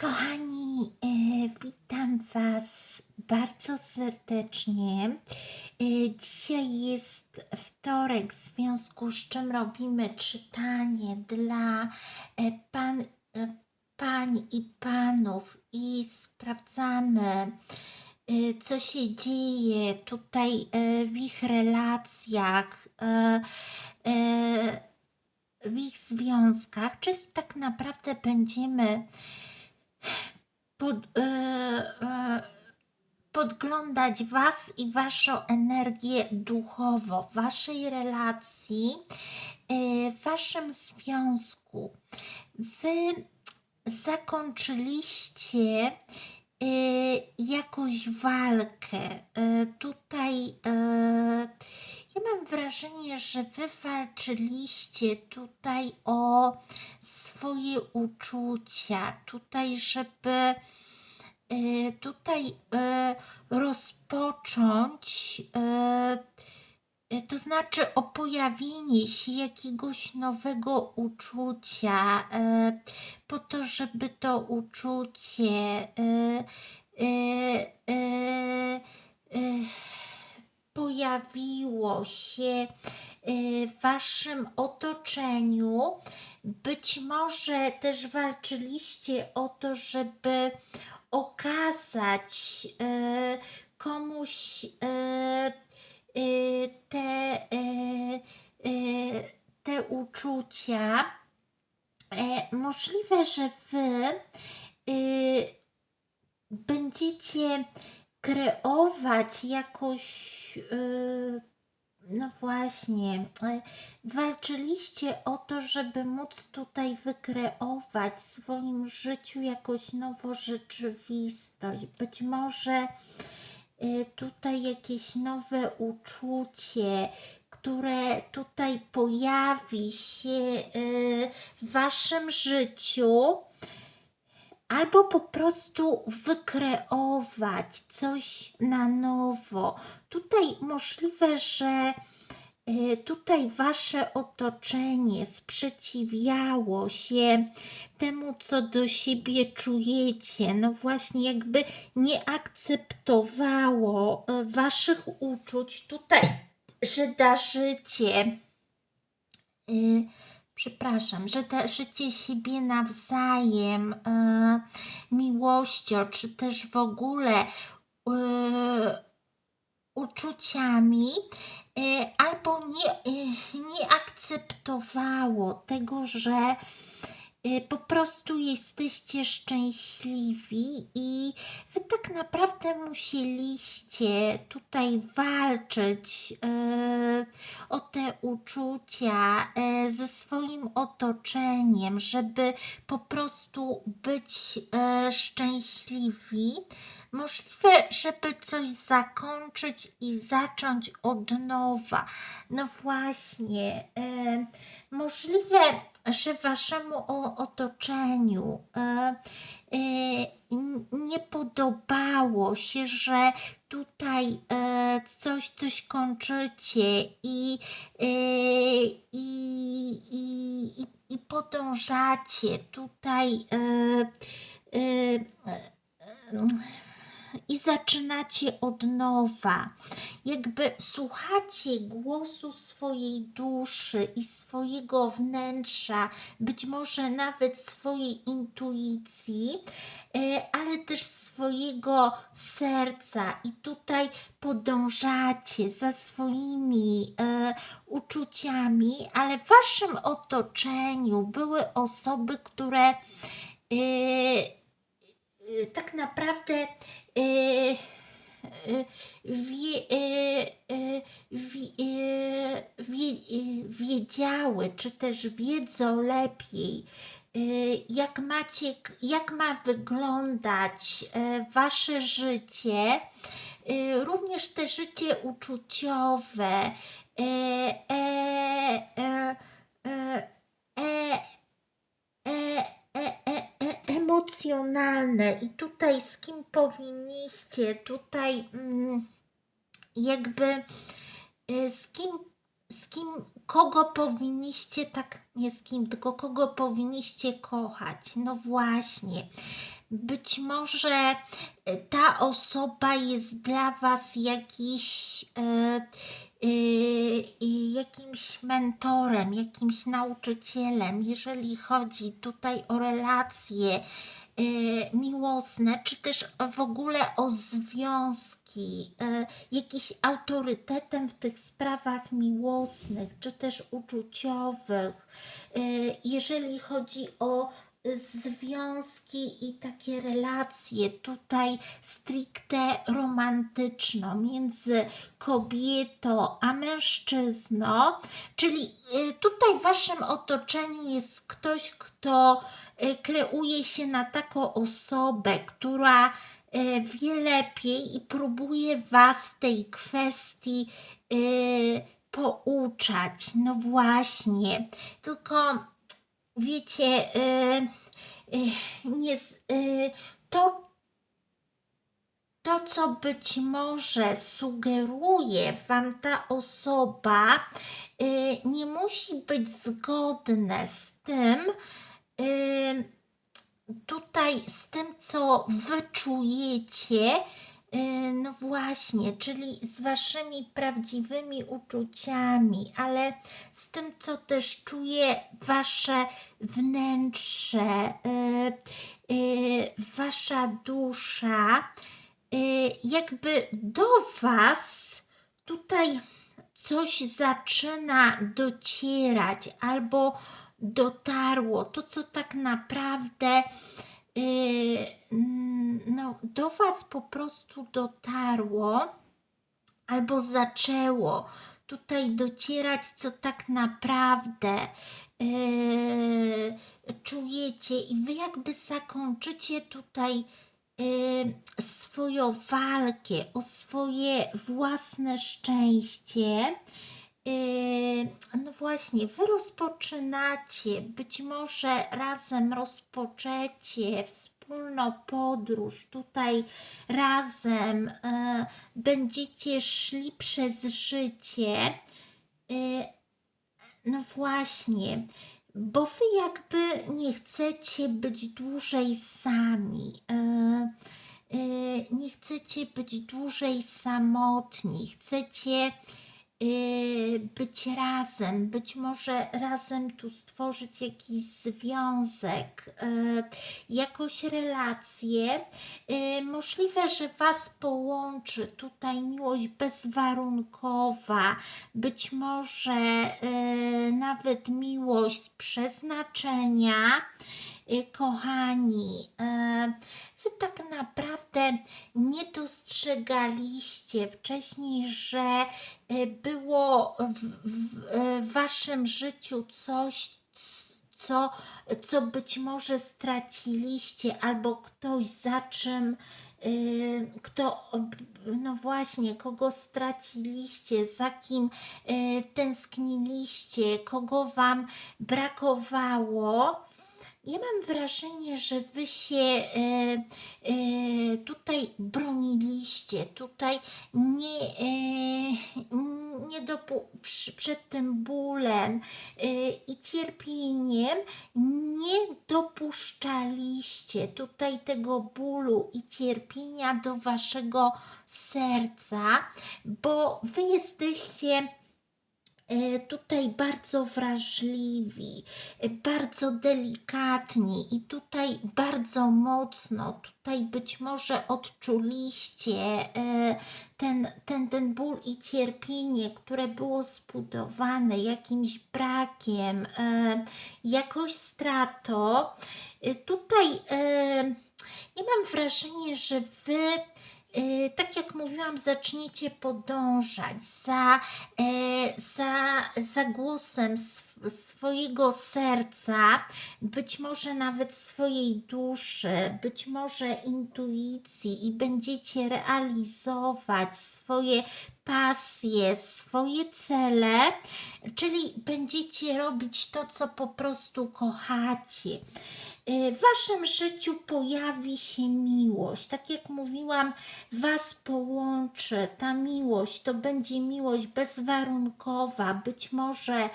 Kochani, e, witam Was bardzo serdecznie. E, dzisiaj jest wtorek, w związku z czym robimy czytanie dla e, pan, pań i panów i sprawdzamy, co się dzieje tutaj w ich relacjach. w ich związkach, czyli tak naprawdę będziemy pod, e, e, podglądać Was i Waszą energię duchowo, Waszej relacji, w Waszym związku. Wy zakończyliście e, jakąś walkę. E, tutaj e, ja mam wrażenie, że Wy walczyliście tutaj o swoje uczucia, tutaj, żeby y, tutaj y, rozpocząć, y, to znaczy o pojawienie się jakiegoś nowego uczucia, po to, żeby to uczucie pojawiło się w waszym otoczeniu. Być może też walczyliście o to, żeby okazać y, komuś y, y, te, te uczucia. E, Możliwe, że wy będziecie kreować jakoś, no właśnie, yy, walczyliście o to, żeby móc tutaj wykreować w swoim życiu jakąś nową rzeczywistość. Być może yy, tutaj jakieś nowe uczucie, które tutaj pojawi się yy, w waszym życiu albo po prostu wykreować coś na nowo. Tutaj możliwe, że y, tutaj wasze otoczenie sprzeciwiało się temu, co do siebie czujecie. No właśnie, jakby nie akceptowało y, waszych uczuć tutaj, że darzycie. Przepraszam, że darzycie siebie nawzajem e, miłością, czy też w ogóle e, uczuciami, e, albo nie, e, nie akceptowało tego, że po prostu jesteście szczęśliwi i wy tak naprawdę musieliście tutaj walczyć e, o te uczucia e, ze swoim otoczeniem, żeby po prostu być szczęśliwi. Możliwe, żeby coś zakończyć i zacząć od nowa. No właśnie, możliwe, że waszemu otoczeniu e, e, nie podobało się, że tutaj e, coś, coś kończycie i, i, i, i, podążacie tutaj i zaczynacie od nowa. Jakby słuchacie głosu swojej duszy i swojego wnętrza, być może nawet swojej intuicji, e, ale też swojego serca i tutaj podążacie za swoimi e, uczuciami, ale w waszym otoczeniu były osoby, które e, Y, tak naprawdę y, y, wie, wie, wie, wiedziały, czy też wiedzą lepiej, jak, macie, jak ma wyglądać Wasze życie, również te życie uczuciowe, e, e, e, e, e emocjonalne i tutaj z kim powinniście tutaj mm, jakby e, z kim z kim, kogo powinniście tak, nie z kim, tylko kogo powinniście kochać. No właśnie. Być może e, ta osoba jest dla Was jakiś, e, e, jakimś mentorem, jakimś nauczycielem, jeżeli chodzi tutaj o relacje e, miłosne, czy też w ogóle o związki, e, jakiś autorytetem w tych sprawach miłosnych, czy też uczuciowych, e, jeżeli chodzi o związki i takie relacje tutaj stricte romantyczno między kobietą a mężczyzną, czyli y, tutaj w waszym otoczeniu jest ktoś, kto y, kreuje się na taką osobę, która y, wie lepiej i próbuje was w tej kwestii pouczać. No właśnie, tylko wiecie, y, y, nie, y, to, to, co być może sugeruje Wam ta osoba, nie musi być zgodne z tym, tutaj z tym, co Wy czujecie. y, No właśnie, czyli z waszymi prawdziwymi uczuciami, ale z tym, co też czuje wasze wnętrze, y, y, wasza dusza, jakby do was tutaj coś zaczyna docierać albo dotarło, to co tak naprawdę no, do was po prostu dotarło albo zaczęło tutaj docierać, co tak naprawdę yy, czujecie, i wy jakby zakończycie tutaj yy, swoją walkę o swoje własne szczęście. Yy, no właśnie, wy rozpoczynacie, być może razem rozpoczecie wspólną podróż, tutaj razem e, będziecie szli przez życie. E, no właśnie, bo wy jakby nie chcecie być dłużej sami. Nie chcecie być dłużej samotni. Chcecie być razem, być może razem tu stworzyć jakiś związek, y, jakąś relację. Y, Możliwe, że Was połączy tutaj miłość bezwarunkowa, być może nawet miłość z przeznaczenia. Kochani, y, Wy tak naprawdę nie dostrzegaliście wcześniej, że y, było w, w, y, w waszym życiu coś, co, co być może straciliście, albo ktoś za czym, kto, no właśnie, kogo straciliście, za kim tęskniliście, kogo wam brakowało. Ja mam wrażenie, że wy się e, e, tutaj broniliście, tutaj nie, e, nie dopu- przed tym bólem i cierpieniem nie dopuszczaliście tutaj tego bólu i cierpienia do waszego serca, bo wy jesteście tutaj bardzo wrażliwi, e, bardzo delikatni i tutaj bardzo mocno, tutaj być może odczuliście e, ten, ten, ten ból i cierpienie, które było zbudowane jakimś brakiem, e, jakąś stratą. E, Tutaj e, ja mam wrażenie, że wy e, tak jak mówiłam, zaczniecie podążać za, e, za, za głosem sw- swojego serca, być może nawet swojej duszy, być może intuicji i będziecie realizować swoje pasje, swoje cele, czyli będziecie robić to, co po prostu kochacie. Y, W waszym życiu pojawi się miłość. Tak jak mówiłam, was połączy ta miłość. To będzie miłość bezwarunkowa, być może y,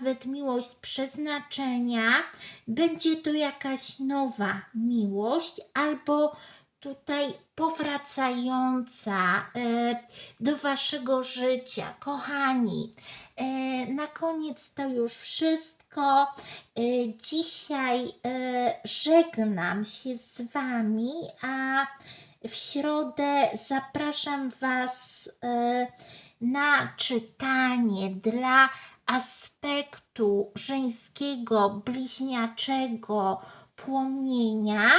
nawet miłość przeznaczenia. Będzie to jakaś nowa miłość albo tutaj powracająca e, do waszego życia. Kochani, e, na koniec to już wszystko. E, Dzisiaj żegnam się z wami, a w środę zapraszam was na czytanie dla aspektu żeńskiego, bliźniaczego płomienia.